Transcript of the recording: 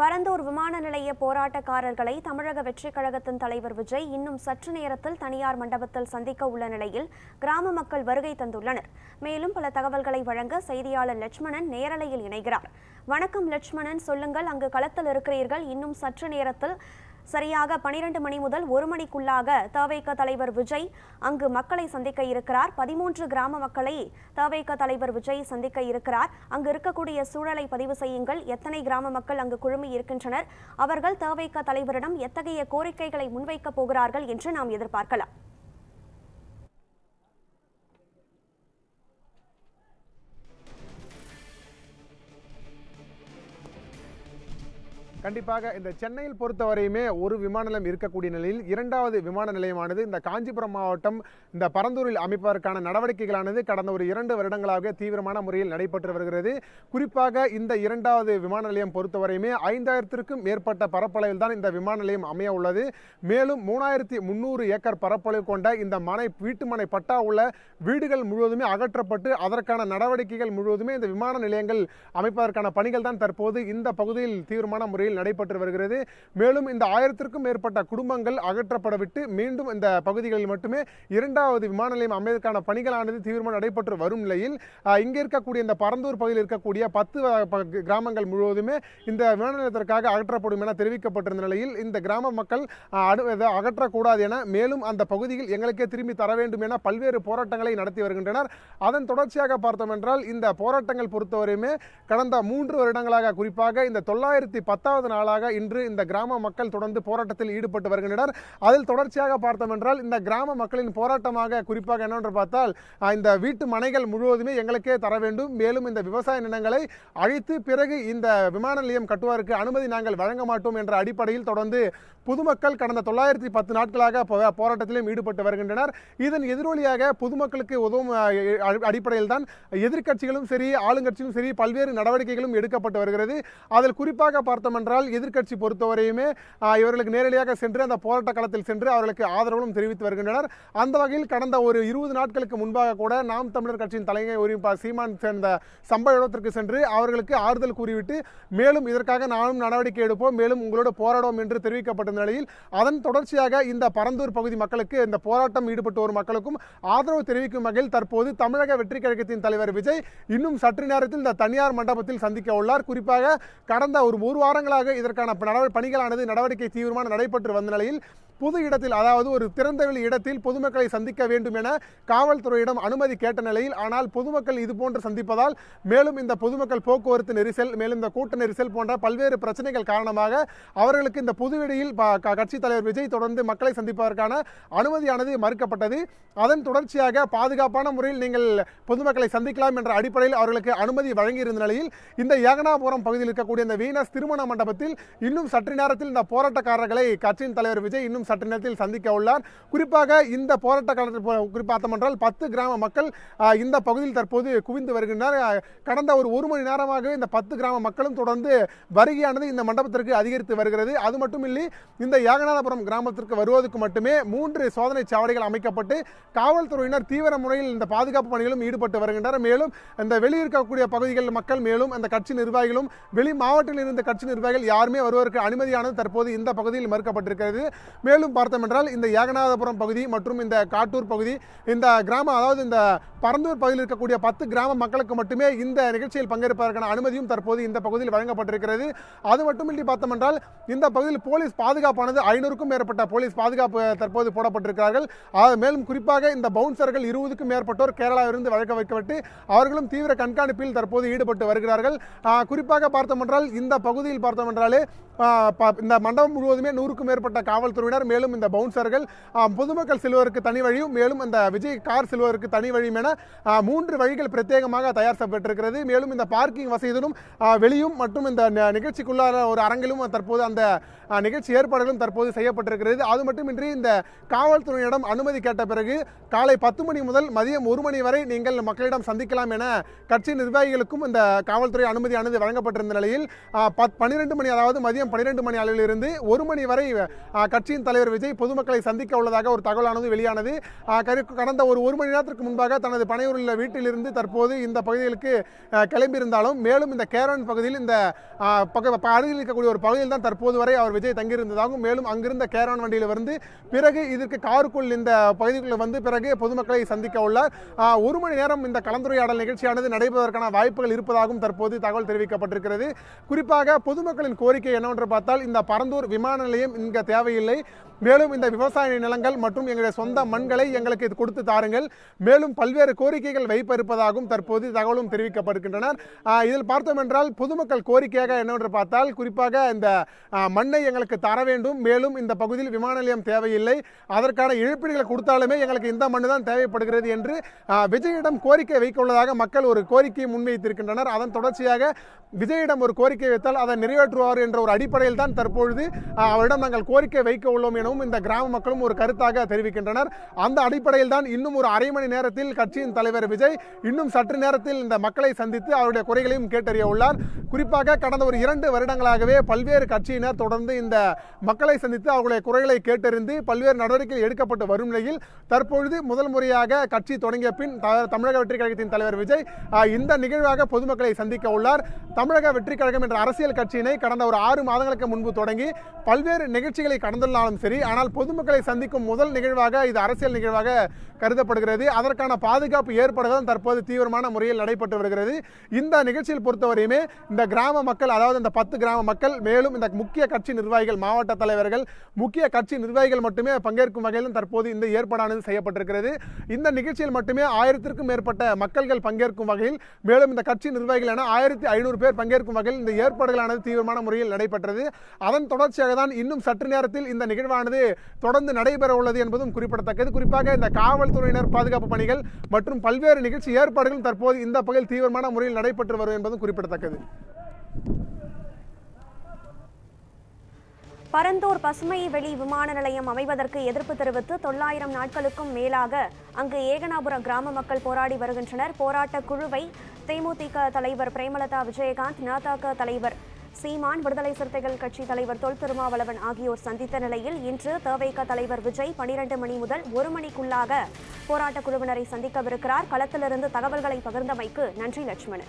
பரந்தூர் விமான நிலைய போராட்டக்காரர்களை தமிழக வெற்றிக் கழகத்தின் தலைவர் விஜய் இன்னும் சற்று நேரத்தில் தனியார் மண்டபத்தில் சந்திக்க உள்ள நிலையில் கிராம மக்கள் வருகை தந்துள்ளனர். மேலும் பல தகவல்களை வழங்க செய்தியாளர் லட்சுமணன் நேரலையில் இணைகிறார். வணக்கம் லட்சுமணன் சொல்லுங்கள் அங்கு களத்தில் இருக்கிறீர்கள். இன்னும் சற்று நேரத்தில் சரியாக பனிரெண்டு மணி முதல் ஒரு மணிக்குள்ளாக தவேக தலைவர் விஜய் அங்கு மக்களை சந்திக்க இருக்கிறார். பதிமூன்று கிராம மக்களை தவேக தலைவர் விஜய் சந்திக்க இருக்கிறார். அங்கு இருக்கக்கூடிய சூழலை பதிவு செய்யுங்கள். எத்தனை கிராம மக்கள் அங்கு குழுமி இருக்கின்றனர். அவர்கள் தவேக தலைவரிடம் எத்தகைய கோரிக்கைகளை முன்வைக்கப் போகிறார்கள் என்று நாம் எதிர்பார்க்கலாம். கண்டிப்பாக இந்த சென்னையில் பொறுத்தவரையுமே ஒரு விமான நிலையம் இருக்கக்கூடிய நிலையில் இரண்டாவது விமான நிலையமானது இந்த காஞ்சிபுரம் மாவட்டம் இந்த பரந்தூரில் அமைப்பதற்கான நடவடிக்கைகளானது கடந்த ஒரு இரண்டு வருடங்களாக தீவிரமான முறையில் நடைபெற்று வருகிறது. குறிப்பாக இந்த இரண்டாவது விமான நிலையம் பொறுத்தவரையுமே ஐந்தாயிரத்திற்கும் மேற்பட்ட பரப்பளவில் தான் இந்த விமான நிலையம் அமைய உள்ளது. மேலும் மூணாயிரத்தி முந்நூறு ஏக்கர் பரப்பளவு கொண்ட இந்த மனை வீட்டுமனை பட்டா உள்ள வீடுகள் முழுவதுமே அகற்றப்பட்டு அதற்கான நடவடிக்கைகள் முழுவதுமே இந்த விமான நிலையங்கள் அமைப்பதற்கான பணிகள் தான் தற்போது இந்த பகுதியில் தீவிரமான முறையில் நடைபெற்று வருகிறது. மேலும் இந்த ஆயிரத்திற்கும் மேற்பட்ட குடும்பங்கள் அகற்றப்படவிட்டு மீண்டும் இந்த பகுதிகளில் மட்டுமே இரண்டாவது விமான நிலையம் அமைவதற்கான பணிகளானது தீவிரமாக நடைபெற்று வரும் நிலையில் இங்கே இருக்கக்கூடிய இந்த பரந்தூர் பகுதியில் இருக்கக்கூடிய பத்து கிராமங்கள் முழுவதுமே இந்த விமான நிலையத்திற்காக அகற்றப்படும் என தெரிவிக்கப்பட்டிருந்த நிலையில் இந்த கிராம மக்கள் அகற்றக்கூடாது என மேலும் அந்த பகுதியில் எங்களுக்கே திரும்பி தர வேண்டும் என பல்வேறு போராட்டங்களை நடத்தி வருகின்றனர். அதன் தொடர்ச்சியாக பார்த்தோம் என்றால் இந்த போராட்டங்கள் பொறுத்தவரையுமே கடந்த மூன்று வருடங்களாக குறிப்பாக இந்த தொள்ளாயிரத்தி பத்தாவது நாளாக இன்று இந்த கிராம மக்கள் தொடர்ந்து போராட்டத்தில் ஈடுபட்டு வருகின்றனர். அதில் தொடர்ச்சியாக பார்த்தோம் என்றால் இந்த கிராம மக்களின் போராட்டமாக குறிப்பாக என்னவென்று பார்த்தால் இந்த வீட்டு மனைகள் முழுவதுமே எங்களுக்கே தர வேண்டும். மேலும் இந்த விவசாய நிலங்களை அழித்து பிறகு இந்த விமான நிலையம் கட்டுவதற்கு அனுமதி நாங்கள் வழங்க மாட்டோம் என்ற அடிப்படையில் தொடர்ந்து பொதுமக்கள் கடந்த தொள்ளாயிரத்தி பத்து நாட்களாக போராட்டத்திலும் ஈடுபட்டு வருகின்றனர். இதன் எதிரொலியாக பொதுமக்களுக்கு உதவும் அடிப்படையில் தான் எதிர்க்கட்சிகளும் சரி ஆளுங்கட்சியும் சரி பல்வேறு நடவடிக்கைகளும் எடுக்கப்பட்டு வருகிறது. அதில் குறிப்பாக பார்த்தோம் என்றால் எதிர்க்கட்சி பொறுத்தவரையுமே இவர்களுக்கு நேரடியாக சென்று அந்த போராட்ட களத்தில் சென்று அவர்களுக்கு ஆதரவும் தெரிவித்து வருகின்றனர். அந்த வகையில் கடந்த ஒரு இருபது நாட்களுக்கு முன்பாக கூட நாம் தமிழர் கட்சியின் தலைமை ஒருங்கிணைப்பாளர் சீமான் சேர்ந்த சம்பவ இடத்திற்கு சென்று அவர்களுக்கு ஆறுதல் கூறிவிட்டு மேலும் இதற்காக நானும் நடவடிக்கை எடுப்போம். மேலும் உங்களோடு போராடுவோம் என்று தெரிவிக்கப்பட்ட நிலையில் அதன் தொடர்ச்சியாக இந்த பரந்தூர் பகுதி மக்களுக்கு இந்த போராட்டம் ஈடுபட்டு வரும் மக்களுக்கும் ஆதரவு தெரிவிக்கும் வகையில் தற்போது தமிழக வெற்றி கழகத்தின் தலைவர் விஜய் இன்னும் சற்று நேரத்தில் இந்த தனியார் மண்டபத்தில் சந்திக்க உள்ளார். குறிப்பாக கடந்த ஒரு ஒரு வாரங்களாக இதற்கான நடவ- பணிகளானது நடவடிக்கை தீவிரமாக நடைபெற்று வந்த நிலையில் பொது இடத்தில் அதாவது ஒரு திறந்தவெளி இடத்தில் பொதுமக்களை சந்திக்க வேண்டும் என காவல்துறையிடம் அனுமதி கேட்ட நிலையில் ஆனால் பொதுமக்கள் இதுபோன்று சந்திப்பதால் மேலும் இந்த பொதுமக்கள் போக்குவரத்து நெரிசல் மேலும் இந்த கூட்ட நெரிசல் போன்ற பல்வேறு பிரச்சனைகள் காரணமாக அவர்களுக்கு இந்த பொதுவெளியில் கட்சித் தலைவர் விஜய் தொடர்ந்து மக்களை சந்திப்பதற்கான அனுமதியானது மறுக்கப்பட்டது. அதன் தொடர்ச்சியாக பாதுகாப்பான முறையில் நீங்கள் பொதுமக்களை சந்திக்கலாம் என்ற அடிப்படையில் அவர்களுக்கு அனுமதி வழங்கியிருந்த நிலையில் இந்த ஏகனாபுரம் பகுதியில் இருக்கக்கூடிய இந்த வீனஸ் திருமண மண்டபத்தில் இன்னும் சற்று நேரத்தில் இந்த போராட்டக்காரர்களை கட்சியின் தலைவர் விஜய் இன்னும் சற்று நேரத்தில் சந்திக்க உள்ளார். குறிப்பாக இந்த போராட்ட காலத்தில் போ- குறிப்பாக என்றால் பத்து கிராம மக்கள் இந்த பகுதியில் தற்போது குவிந்து வருகின்றனர். கடந்த ஒரு ஒரு மணி நேரமாக இந்த பத்து கிராம மக்களும் தொடர்ந்து வருகையானது இந்த மண்டபத்திற்கு அதிகரித்து வருகிறது. அது மட்டுமில்லை இந்த யாகநாதபுரம் கிராமத்திற்கு வருவதற்கு மட்டுமே மூன்று சோதனை சாவடிகள் அமைக்கப்பட்டு காவல்துறையினர் தீவிர முறையில் இந்த பாதுகாப்பு பணிகளும் ஈடுபட்டு வருகின்றனர். மேலும் இந்த வெளியே இருக்கக்கூடிய பகுதிகள் மக்கள் மேலும் அந்த கட்சி நிர்வாகிகளும் வெளி மாவட்டத்தில் இருந்த கட்சி நிர்வாகிகள் யாருமே வருவதற்கு அனுமதியானது தற்போது இந்த பகுதியில் மறுக்கப்பட்டிருக்கிறது. மேலும் பார்த்தோம் என்றால் இந்த யாகநாதபுரம் பகுதி மற்றும் இந்த காட்டூர் பகுதி இந்த கிராமம் அதாவது இந்த பரந்தூர் பகுதியில் இருக்கக்கூடிய பத்து கிராம மக்களுக்கு மட்டுமே இந்த நிகழ்ச்சியில் பங்கேற்பதற்கான அனுமதியும் தற்போது இந்த பகுதியில் வழங்கப்பட்டிருக்கிறது. அது மட்டுமின்றி பார்த்தோம் என்றால் இந்த பகுதியில் போலீஸ் பாதுகாப்பானது ஐநூறுக்கும் மேற்பட்ட போலீஸ் பாதுகாப்பு தற்போது போடப்பட்டிருக்கிறார்கள். ஆக மேலும் குறிப்பாக இந்த பவுன்சர்கள் இருபதுக்கும் மேற்பட்டோர் கேரளாவிலிருந்து வழக்க வைக்கப்பட்டு அவர்களும் தீவிர கண்காணிப்பில் தற்போது ஈடுபட்டு வருகிறார்கள். குறிப்பாக பார்த்தோம் என்றால் இந்த பகுதியில் பார்த்தோம் என்றாலே இந்த மண்டபம் முழுவதுமே நூறுக்கும் மேற்பட்ட காவல்துறையினர் மேலும் இந்த பவுன்சர்கள் பொதுமக்கள் செல்வதற்கு தனி வழியும் மேலும் இந்த விஜய் கார் செல்வதற்கு தனி வழியும் என மூன்று வழிகள் பிரத்யேகமாக தயார் செய்யப்பட்டிருக்கிறது மேலும் இந்த பார்க்கிங் வசதியுடன் வெளியும் மற்றும் இந்த நிகழ்ச்சிக்குள்ளான ஒரு அரங்கிலும் தற்போது அந்த நிகழ்ச்சி ஏற்பாடுகளும் தற்போது செய்யப்பட்டிருக்கிறது. அது மட்டுமின்றி இந்த காவல்துறையிடம் அனுமதி கேட்ட பிறகு காலை பத்து மணி முதல் மதியம் ஒரு மணி வரை நீங்கள் மக்களிடம் சந்திக்கலாம் என கட்சி நிர்வாகிகளுக்கும் இந்த காவல்துறை அனுமதியானது வழங்கப்பட்டிருந்த நிலையில் பன்னிரெண்டு மணி அதாவது மதியம் பன்னிரெண்டு மணி அளவிலிருந்து ஒரு மணி வரை கட்சியின் தலைவர் தலைவர் விஜய் பொதுமக்களை சந்திக்க உள்ளதாக ஒரு தகவலானது வெளியானது. கடந்த ஒரு ஒரு மணி நேரத்திற்கு முன்பாக தனது பனையூரில் உள்ள வீட்டிலிருந்து தற்போது இந்த பகுதிகளுக்கு கிளம்பியிருந்தாலும் மேலும் இந்த கேரன் பகுதியில் இந்த அருகில் இருக்கக்கூடிய ஒரு பகுதியில் தான் தற்போது வரை அவர் விஜய் தங்கியிருந்ததாகவும் மேலும் அங்கிருந்த கேரன் வண்டியில் வந்து பிறகு இதற்கு காருக்குள் இந்த பகுதிக்குள்ள வந்து பிறகு பொதுமக்களை சந்திக்க உள்ளார். ஒரு மணி நேரம் இந்த கலந்துரையாடல் நிகழ்ச்சியானது நடைபெறுவதற்கான வாய்ப்புகள் இருப்பதாகவும் தற்போது தகவல் தெரிவிக்கப்பட்டிருக்கிறது. குறிப்பாக பொதுமக்களின் கோரிக்கை என்னவென்று பார்த்தால் இந்த பரந்தூர் விமான நிலையம் இங்கே தேவையில்லை. மேலும் இந்த விவசாய நிலங்கள் மற்றும் எங்களுடைய சொந்த மண்களை எங்களுக்கு இது கொடுத்து தாருங்கள். மேலும் பல்வேறு கோரிக்கைகள் வைப்ப இருப்பதாகவும் தற்போது தகவலும் தெரிவிக்கப்படுகின்றனர். இதில் பார்த்தோம் என்றால் பொதுமக்கள் கோரிக்கையாக என்னவென்று பார்த்தால் குறிப்பாக இந்த மண்ணை எங்களுக்கு தர வேண்டும். மேலும் இந்த பகுதியில் விமான நிலையம் தேவையில்லை. அதற்கான இழப்பீடுகளை கொடுத்தாலுமே எங்களுக்கு இந்த மண்ணு தான் தேவைப்படுகிறது என்று விஜயிடம் கோரிக்கை வைக்க உள்ளதாக மக்கள் ஒரு கோரிக்கையை முன்வைத்திருக்கின்றனர். அதன் தொடர்ச்சியாக விஜயிடம் ஒரு கோரிக்கை வைத்தால் அதை நிறைவேற்றுவார் என்ற ஒரு அடிப்படையில் தான் தற்பொழுது அவரிடம் நாங்கள் கோரிக்கை வைக்க உள்ளோம் எனவும் இந்த கிராம மக்களும் ஒரு கருத்தாக தெரிவிக்கின்றனர். அந்த அடிப்படையில் தான் இன்னும் ஒரு அரை மணி நேரத்தில் கட்சியின் தலைவர் விஜய் இன்னும் சற்று நேரத்தில் இந்த மக்களை சந்தித்து அவருடைய குறைகளையும் கேட்டறிய உள்ளார். குறிப்பாக கடந்த ஒரு இரண்டு வருடங்களாகவே பல்வேறு கட்சியினர் தொடர்ந்து இந்த மக்களை சந்தித்து அவர்களுடைய குறைகளை கேட்டறிந்து பல்வேறு நடவடிக்கைகள் எடுக்கப்பட்டு வரும் நிலையில் தற்பொழுது முதல் முறையாக கட்சி தொடங்கிய பின் தமிழக வெற்றி கழகத்தின் தலைவர் விஜய் இந்த நிகழ்வாக பொதுமக்களை சந்திக்க உள்ளார். தமிழக வெற்றி கழகம் என்ற அரசியல் கட்சியினை கடந்த ஒரு ஆறு மாதங்களுக்கு முன்பு தொடங்கி பல்வேறு நிகழ்ச்சிகளை கடந்துள்ளாலும் சரி ஆனால் பொதுமக்களை சந்திக்கும் முதல் நிகழ்வாக இது அரசியல் நிகழ்வாக கருதப்படுகிறது. அதற்கான பாதுகாப்பு ஏற்பாடுகள் தற்போது தீவிரமான முறையில் நடைபெற்று வருகிறது. இந்த நிகழ்ச்சியில் பொறுத்தவரையுமே இந்த கிராம மக்கள் அதாவது இந்த பத்து கிராம மக்கள் மேலும் இந்த முக்கிய கட்சி நிர்வாகிகள் மாவட்ட தலைவர்கள் முக்கிய கட்சி நிர்வாகிகள் மட்டுமே பங்கேற்கும் வகையிலும் தற்போது இந்த ஏற்பாடானது செய்யப்பட்டிருக்கிறது. இந்த நிகழ்ச்சியில் மட்டுமே ஆயிரத்திற்கும் மேற்பட்ட மக்கள்கள் பங்கேற்கும் வகையில் மேலும் இந்த கட்சி நிர்வாகிகள் என ஆயிரத்தி ஐநூறு பேர் பங்கேற்கும் வகையில் இந்த ஏற்பாடுகளானது தீவிரமான முறையில் நடைபெற்றது. அதன் தொடர்ச்சியாக தான் இன்னும் சற்று நேரத்தில் இந்த நிகழ்வானது தொடர்ந்து நடைபெற உள்ளது என்பதும் குறிப்பிடத்தக்கது. குறிப்பாக இந்த காவல் காவல்துறையினர் பாதுகாப்பு பணிகள் மற்றும் பல்வேறு நிகழ்ச்சி ஏற்பாடுகளும் தற்போது இந்த பகுதியில் தீவிரமான முறையில் நடைபெற்று வரும் என்பதும் குறிப்பிடத்தக்கது. பரந்தூர் பசுமை வெளி விமான நிலையம் அமைவதற்கு எதிர்ப்பு தெரிவித்து தொள்ளாயிரம் நாட்களுக்கும் மேலாக அங்கு ஏகனாபுரம் கிராம மக்கள் போராடி வருகின்றனர். போராட்ட குழுவை தேமுதிக தலைவர் பிரேமலதா விஜயகாந்த் நாதாக தலைவர் சீமான் விடுதலை சிறுத்தைகள் கட்சி தலைவர் தொல் திருமாவளவன் ஆகியோர் சந்தித்த நிலையில் இன்று தவேக தலைவர் விஜய் பனிரெண்டு மணி முதல் ஒரு மணிக்குள்ளாக போராட்டக் குழுவினரை சந்திக்கவிருக்கிறார். களத்திலிருந்து தகவல்களை பகிர்ந்தமைக்கு நன்றி லட்சுமணன்.